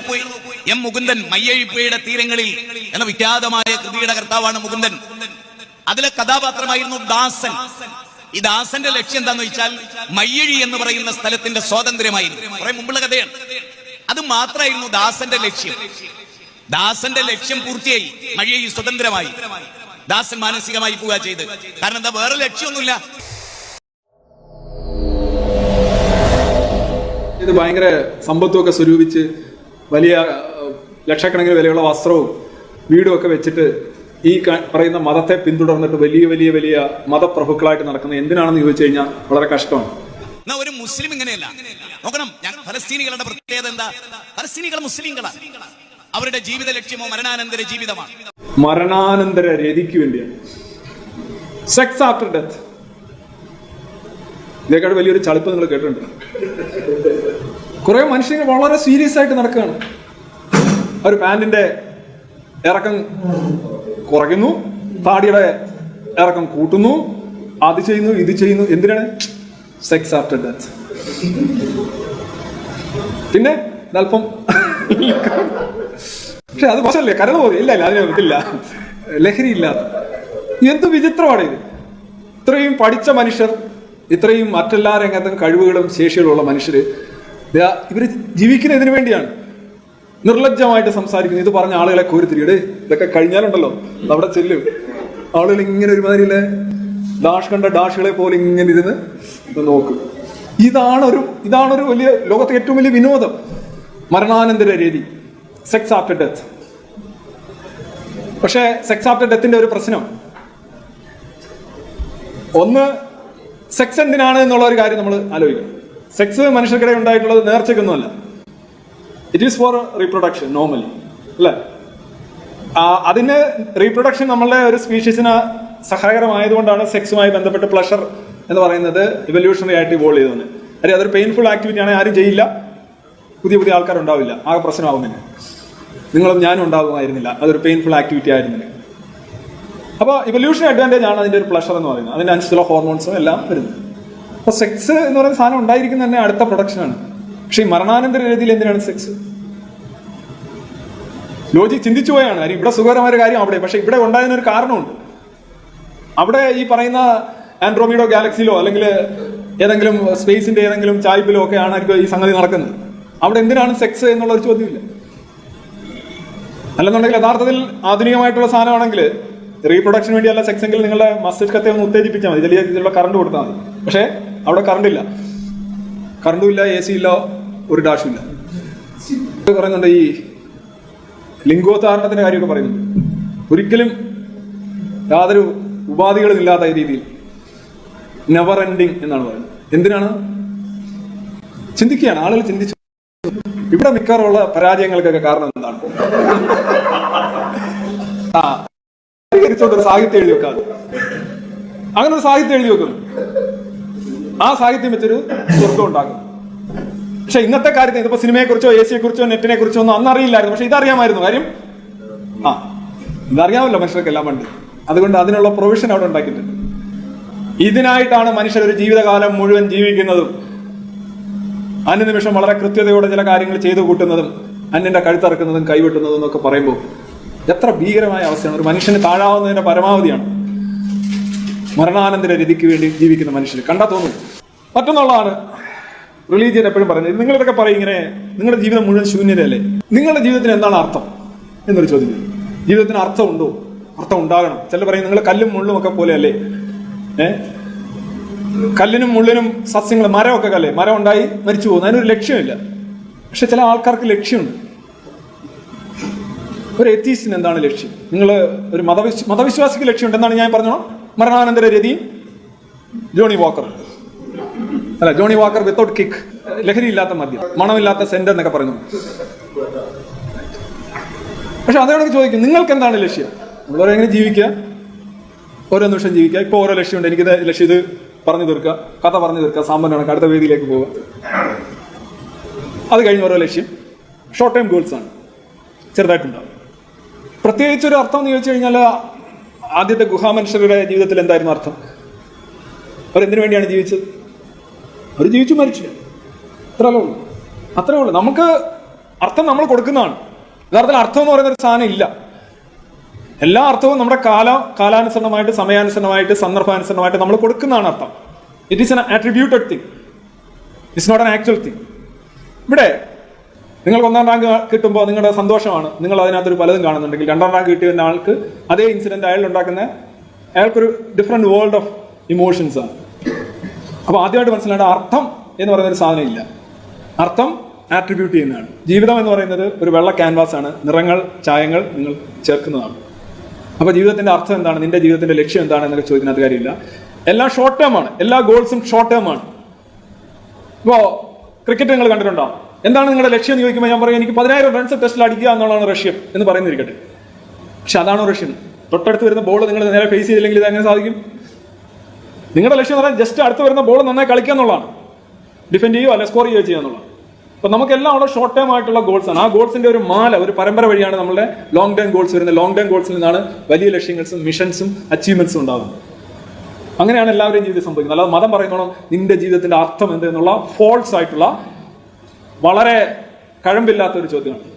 നോക്കൂ. എം മുകുന്ദൻ മയ്യഴിപ്പുഴയുടെ തീരങ്ങളിൽ എന്ന വിഖ്യാതമായ കൃതിയുടെ കർത്താവാണ് മുകുന്ദൻ. അതിലെ കഥാപാത്രമായിരുന്നു ദാസൻ. ഈ ദാസന്റെ ലക്ഷ്യം എന്താന്ന് വെച്ചാൽ മയ്യഴി എന്ന് പറയുന്ന സ്ഥലത്തിന്റെ സ്വാതന്ത്ര്യമായിരുന്നു. കുറെ മുമ്പുള്ള കഥയാണ്. അത് മാത്രമായിരുന്നു ദാസന്റെ ലക്ഷ്യം. ദാസന്റെ ലക്ഷ്യം പൂർത്തിയായി. മയ്യഴി സ്വതന്ത്രമായി. ദാസൻ മാനസികമായി പോവുക ചെയ്ത്. കാരണം എന്താ? വേറെ ലക്ഷ്യമൊന്നുമില്ല. ഇത് ഭയങ്കര സമ്പത്തും ഒക്കെ സ്വരൂപിച്ച് വലിയ ലക്ഷക്കണക്കിന് വിലയുള്ള വസ്ത്രവും വീടും ഒക്കെ വെച്ചിട്ട് ഈ പറയുന്ന മതത്തെ പിന്തുടർന്നിട്ട് വലിയ വലിയ വലിയ മതപ്രഭുക്കളായിട്ട് നടക്കുന്നത് എന്തിനാണെന്ന് ചോദിച്ചു കഴിഞ്ഞാൽ വളരെ കഷ്ടമാണ്. എന്നാ ഒരു മുസ്ലിം ഇങ്ങനെയല്ല. നോക്കണം ഞാൻ ഫലസ്തീനികളുടെ പ്രത്യേകത എന്താ? ഫലസ്തീനികൾ മുസ്ലിങ്ങളാണ് അവരുടെ ജീവിത ലക്ഷ്യമോ മരണാനന്തര ജീവിതമാണ്. മരണാനന്തര രതിക്ക് വേണ്ടിയാണ്. സെക്സ് ആഫ്റ്റർ ഡെത്ത് ഇതേക്കാൾ വലിയൊരു ചളിപ്പ് നിങ്ങൾ കേട്ടിട്ടുണ്ട്? കുറെ മനുഷ്യർ വളരെ സീരിയസ് ആയിട്ട് നടക്കുകയാണ്. ഒരു പാൻറിന്റെ ഇറക്കം കുറയ്ക്കുന്നു. താടിയുടെ ഇറക്കം കൂട്ടുന്നു. അത് ചെയ്യുന്നു ഇത് ചെയ്യുന്നു. എന്തിനാണ്? സെക്സ് ആഫ്റ്റർ ഡെത്ത് പിന്നെ അല്പം പക്ഷെ അത് മോശമല്ലേ? കരൾ പോയി ഇല്ല ഇല്ല അതിനെ ഇതില്ല ലഹരി ഇല്ലാത്ത എന്ത് വിചിത്രമാണ് ഇത്? ഇത്രയും പഠിച്ച മനുഷ്യർ ഇത്രയും മറ്റെല്ലാ രംഗത്തും കഴിവുകളും ശേഷികളുള്ള മനുഷ്യര് ദാ ഇവർ ജീവിക്കുന്ന ഇതിനു വേണ്ടിയാണ്. നിർലജ്ജമായിട്ട് സംസാരിക്കുന്നു. ഇത് പറഞ്ഞ ആളുകളെ കോരിത്തിരിയടേ ഇതൊക്കെ കഴിഞ്ഞാലുണ്ടല്ലോ. അവിടെ ചെല്ലും. ആളുകൾ ഇങ്ങനെ ഒരുമാതിരിയില്ലേ? ഡാഷ് കണ്ട ഡാഷുകളെ പോലെ ഇങ്ങനെ ഇരുന്ന് നോക്കും. ഇതാണൊരു ഇതാണൊരു വലിയ ലോകത്തെ ഏറ്റവും വലിയ വിനോദം. മരണാനന്തര രീതി. സെക്സ് ആഫ്റ്റർ ഡെത്ത് പക്ഷേ സെക്സ് ആഫ്റ്റർ ഡെത്തിന്റെ ഒരു പ്രശ്നം. ഒന്ന് സെക്സ് എന്തിനാണ് എന്നുള്ള ഒരു കാര്യം നമ്മൾ ആലോചിക്കണം. സെക്സ് മനുഷ്യർക്കിടെ ഉണ്ടായിട്ടുള്ളത് നേർച്ചയ്ക്കൊന്നുമല്ല. It is for reproduction normally അല്ലേ? അതിന് റീപ്രൊഡക്ഷൻ നമ്മളുടെ ഒരു സ്പീഷീസിന് സഹായകരമായതുകൊണ്ടാണ് സെക്സുമായി ബന്ധപ്പെട്ട് പ്ലഷർ എന്ന് പറയുന്നത് ഇവല്യൂഷണറി ആയിട്ട് ഇവോൾവ് ചെയ്തത്. അല്ലെ അതൊരു പെയിൻഫുൾ ആക്ടിവിറ്റി ആണ്. ആരും ചെയ്യില്ല. പുതിയ പുതിയ ആൾക്കാർ ഉണ്ടാവില്ല ആകെ പ്രശ്നമാകുന്നില്ല നിങ്ങളും ഞാനും ഉണ്ടാകുമായിരുന്നില്ല അതൊരു പെയിൻഫുൾ ആക്ടിവിറ്റി ആയിരുന്നില്ല അപ്പോൾ ഇവല്യൂഷൻ അഡ്വാന്റേജ് ആണ് അതിന്റെ ഒരു പ്ലഷർ എന്ന് പറയുന്നത്. അതിന്റെ അനുസരിച്ചുള്ള ഹോർമോൺസും എല്ലാം വരുന്നത്. അപ്പോൾ സെക്സ് എന്ന് പറയുന്ന സാധനം ഉണ്ടായിരിക്കുന്ന തന്നെ അടുത്ത പ്രൊഡക്ഷനാണ് പക്ഷേ ഈ മരണാനന്തര രീതിയിൽ എന്തിനാണ് സെക്സ് ലോജി ചിന്തിച്ചു പോയാണ്. കാര്യം ഇവിടെ സുഖകരമായ ഒരു കാര്യം അവിടെ പക്ഷെ ഇവിടെ ഉണ്ടായതിന് ഒരു കാരണമുണ്ട്. അവിടെ ഈ പറയുന്ന ആൻഡ്രോമീഡോ ഗാലക്സിയിലോ അല്ലെങ്കിൽ ഏതെങ്കിലും സ്പേസിന്റെ ഏതെങ്കിലും ചായ്പിലോ ഒക്കെ ആണായിരിക്കും ഈ സംഗതി നടക്കുന്നത്. അവിടെ എന്തിനാണ് സെക്സ് എന്നുള്ള ഒരു ചോദ്യമില്ല. അല്ലെന്നുണ്ടെങ്കിൽ യഥാർത്ഥത്തിൽ ആധുനികമായിട്ടുള്ള സാധനമാണെങ്കിൽ റീപ്രൊഡക്ഷൻ വേണ്ടിയല്ല സെക്സ് എങ്കിൽ നിങ്ങളുടെ മസ്തിഷ്കത്തെ ഒന്ന് ഉത്തേജിപ്പിച്ചാൽ മതി. ചെറിയ രീതിയിലുള്ള കറണ്ട് കൊടുത്താൽ മതി. പക്ഷേ അവിടെ കറണ്ട് ഇല്ല. കറണ്ടും ഇല്ല എ സി ഇല്ല ഒരു ഡാഷും ഇല്ല. പറയുന്നുണ്ട് ഈ ലിംഗോദ്ധാരണത്തിന്റെ കാര്യമൊക്കെ പറയുന്നുണ്ട്. ഒരിക്കലും യാതൊരു ഉപാധികളും ഇല്ലാത്ത രീതിയിൽ നെവർ എൻഡിങ് എന്നാണ് പറയുന്നത്. എന്തിനാണ്? ചിന്തിക്കുകയാണ്. ആളുകൾ ചിന്തിച്ചു ഇവിടെ മിക്കവാറുള്ള പരാജയങ്ങൾക്കൊക്കെ കാരണം എന്താണ്? ആ സാഹിത്യം എഴുതി വെക്കാതെ. അങ്ങനെ ഒരു സാഹിത്യം എഴുതി വെക്കുന്നു. ആ സാഹിത്യം വെച്ചൊരു സ്വർഗം ഉണ്ടാക്കും പക്ഷെ ഇന്നത്തെ കാര്യത്തിൽ ഇതിപ്പോ സിനിമയെ കുറിച്ചോ എ സിയെ കുറിച്ചോ നെറ്റിനെ കുറിച്ചോ ഒന്നും അന്ന് അറിയില്ലായിരുന്നു പക്ഷെ ഇതറിയാമായിരുന്നു. കാര്യം ആ ഇതറിയാമല്ലോ മനുഷ്യർക്ക് എല്ലാം പണ്ട്. അതുകൊണ്ട് അതിനുള്ള പ്രൊവിഷൻ അവിടെ ഉണ്ടാക്കിയിട്ടുണ്ട്. ഇതിനായിട്ടാണ് മനുഷ്യർ ഒരു ജീവിതകാലം മുഴുവൻ ജീവിക്കുന്നതും അനുനിമിഷം വളരെ കൃത്യതയോടെ ചില കാര്യങ്ങൾ ചെയ്തു കൂട്ടുന്നതും അന്യന്റെ കഴുത്തറക്കുന്നതും കൈവെട്ടുന്നതും എന്നൊക്കെ പറയുമ്പോൾ എത്ര ഭീകരമായ അവസ്ഥയാണ്. ഒരു മനുഷ്യന് താഴാവുന്നതിന്റെ പരമാവധിയാണ്. മരണാനന്തര രതിക്ക് വേണ്ടി ജീവിക്കുന്ന മനുഷ്യർ കണ്ടാ തോന്നും മറ്റൊന്നുള്ളതാണ് റിലീജിയൻ എപ്പോഴും പറയുന്നത്. നിങ്ങൾ ഇതൊക്കെ പറയും ഇങ്ങനെ നിങ്ങളുടെ ജീവിതം മുഴുവൻ ശൂന്യതയല്ലേ? നിങ്ങളുടെ ജീവിതത്തിന് എന്താണ് അർത്ഥം എന്നൊരു ചോദ്യം. ജീവിതത്തിന് അർത്ഥമുണ്ടോ? അർത്ഥം ഉണ്ടാകണം. ചില പറയും നിങ്ങൾ കല്ലും മുള്ളും ഒക്കെ പോലെയല്ലേ? ഏ? കല്ലിനും മുള്ളിനും സസ്യങ്ങൾ മരമൊക്കെ കല്ലേ? മരം ഉണ്ടായി മരിച്ചു പോകുന്നു. അതിനൊരു ലക്ഷ്യമില്ല. പക്ഷെ ചില ആൾക്കാർക്ക് ലക്ഷ്യമുണ്ട്. ഒരു എത്തീസിന് എന്താണ് ലക്ഷ്യം? നിങ്ങൾ ഒരു മതവിശ്വ മതവിശ്വാസിക്ക് ലക്ഷ്യമുണ്ട് എന്നാണ് ഞാൻ പറഞ്ഞോ മരണാനന്തര രതി ജോണി വാക്കർ. അല്ല ജോണി വാക്കർ വിത്തൗട്ട് കിക്ക് ലഹരി ഇല്ലാത്ത മദ്യം. മണമില്ലാത്ത സെന്റ് എന്നൊക്കെ പറഞ്ഞു. പക്ഷെ അതോടൊക്കെ ചോദിക്കും നിങ്ങൾക്ക് എന്താണ് ലക്ഷ്യം? നമ്മളോരോ എങ്ങനെ ജീവിക്കുക? ഓരോ നിമിഷം ജീവിക്കുക. ഇപ്പൊ ഓരോ ലക്ഷ്യമുണ്ട്. എനിക്ക് ലക്ഷ്യം ഇത് പറഞ്ഞു തീർക്കുക കഥ പറഞ്ഞു തീർക്കുക സാമ്പന്നമാണ് അടുത്ത വേദിയിലേക്ക് പോവുക. അത് കഴിഞ്ഞ് ഓരോ ലക്ഷ്യം. ഷോർട്ട് ടൈം ഗോൾസ് ആണ്. ചെറുതായിട്ടുണ്ടാവും. പ്രത്യേകിച്ച് ഒരു അർത്ഥം എന്ന് ചോദിച്ചു കഴിഞ്ഞാൽ ആദ്യത്തെ ഗുഹാമനുഷ്യരുടെ ജീവിതത്തിൽ എന്തായിരുന്നു അർത്ഥം? അവർ എന്തിനു വേണ്ടിയാണ് ജീവിച്ചത്? അവർ ജീവിച്ചു മരിച്ചു അത്രേ ഉള്ളൂ. അത്രേ ഉള്ളൂ. നമുക്ക് അർത്ഥം നമ്മൾ കൊടുക്കുന്നതാണ്. യഥാർത്ഥത്തിൽ അർത്ഥം എന്ന് പറയുന്ന ഒരു സാധനം ഇല്ല. എല്ലാ അർത്ഥവും നമ്മുടെ കാല കാലാനുസരണമായിട്ട് സമയാനുസരണമായിട്ട് സന്ദർഭാനുസരണമായിട്ട് നമ്മൾ കൊടുക്കുന്നതാണ് അർത്ഥം. It is an attributed thing it's not an actual thing ഇവിടെ നിങ്ങൾക്ക് ഒന്നാം റാങ്ക് കിട്ടുമ്പോൾ നിങ്ങളുടെ സന്തോഷമാണ്. നിങ്ങൾ അതിനകത്തൊരു പലതും കാണുന്നുണ്ടെങ്കിൽ രണ്ടാം റാങ്ക് കിട്ടിയ ആൾക്ക് അതേ ഇൻസിഡന്റ് അയാൾ ഉണ്ടാക്കുന്ന അയാൾക്കൊരു ഡിഫറെന്റ് വേൾഡ് ഓഫ് ഇമോഷൻസ് ആണ്. അപ്പോൾ ആദ്യമായിട്ട് മനസ്സിലാക്കേണ്ട അർത്ഥം എന്ന് പറയുന്ന ഒരു സാധനം ഇല്ല. അർത്ഥം ആട്രിബ്യൂട്ട് ചെയ്യുന്നതാണ്. ജീവിതം എന്ന് പറയുന്നത് ഒരു വെള്ള ക്യാൻവാസ് ആണ്. നിറങ്ങൾ ചായങ്ങൾ നിങ്ങൾ ചേർക്കുന്നതാണ്. അപ്പോൾ ജീവിതത്തിന്റെ അർത്ഥം എന്താണ്? നിന്റെ ജീവിതത്തിന്റെ ലക്ഷ്യം എന്താണ് എന്നൊക്കെ ചോദിക്കുന്നതിനകത്ത് കാര്യമില്ല എല്ലാം ഷോർട്ട് ടേം ആണ്. എല്ലാ ഗോൾസും ഷോർട്ട് ടേം ആണ്. ഇപ്പോ ക്രിക്കറ്റ് നിങ്ങൾ കണ്ടിട്ടുണ്ടോ? എന്താണ് നിങ്ങളുടെ ലക്ഷ്യം എന്ന് ചോദിക്കുമ്പോൾ ഞാൻ പറയും എനിക്ക് പതിനായിരം റൺസ് ടെസ്റ്റിൽ അടിക്കുക എന്നുള്ളതാണ് റഷ്യൻ എന്ന് പറയുന്നിരിക്കട്ടെ. പക്ഷെ അതാണോ റഷ്യൻ? തൊട്ടടുത്ത് വരുന്ന ബോൾ നിങ്ങൾ നേരെ ഫേസ് ചെയ്തില്ലെങ്കിൽ ഇത് എങ്ങനെ സാധിക്കും? നിങ്ങളുടെ ലക്ഷ്യം എന്ന് പറഞ്ഞാൽ ജസ്റ്റ് അടുത്ത് വരുന്ന ബോൾ നന്നായി കളിക്കുക എന്നുള്ളതാണ്. ഡിഫെൻഡ് ചെയ്യുക അല്ലെ സ്കോർ ചെയ്യുക ചെയ്യുക എന്നുള്ളതാണ്. അപ്പൊ നമുക്കെല്ലാം ഉള്ള ഷോർട്ട് ടേം ആയിട്ടുള്ള ഗോൾസ് ആണ്. ആ ഗോൾസിന്റെ ഒരു മാല ഒരു പരമ്പര വഴിയാണ് നമ്മുടെ ലോങ് ടേം ഗോൾസ് വരുന്നത്. ലോങ് ടേം ഗോൾസിൽ നിന്നാണ് വലിയ ലക്ഷ്യങ്ങൾസും മിഷൻസും അച്ചീവ്മെന്റ്സും ഉണ്ടാകുന്നത്. അങ്ങനെയാണ് എല്ലാവരെയും ജീവിതം സംഭവിക്കുന്നത്. അല്ലാതെ മതം പറയുന്നോണം നിന്റെ ജീവിതത്തിന്റെ അർത്ഥം എന്ത് എന്നുള്ള ഫോൾസ് ആയിട്ടുള്ള വളരെ കഴമ്പില്ലാത്ത ഒരു ചോദ്യമാണ്.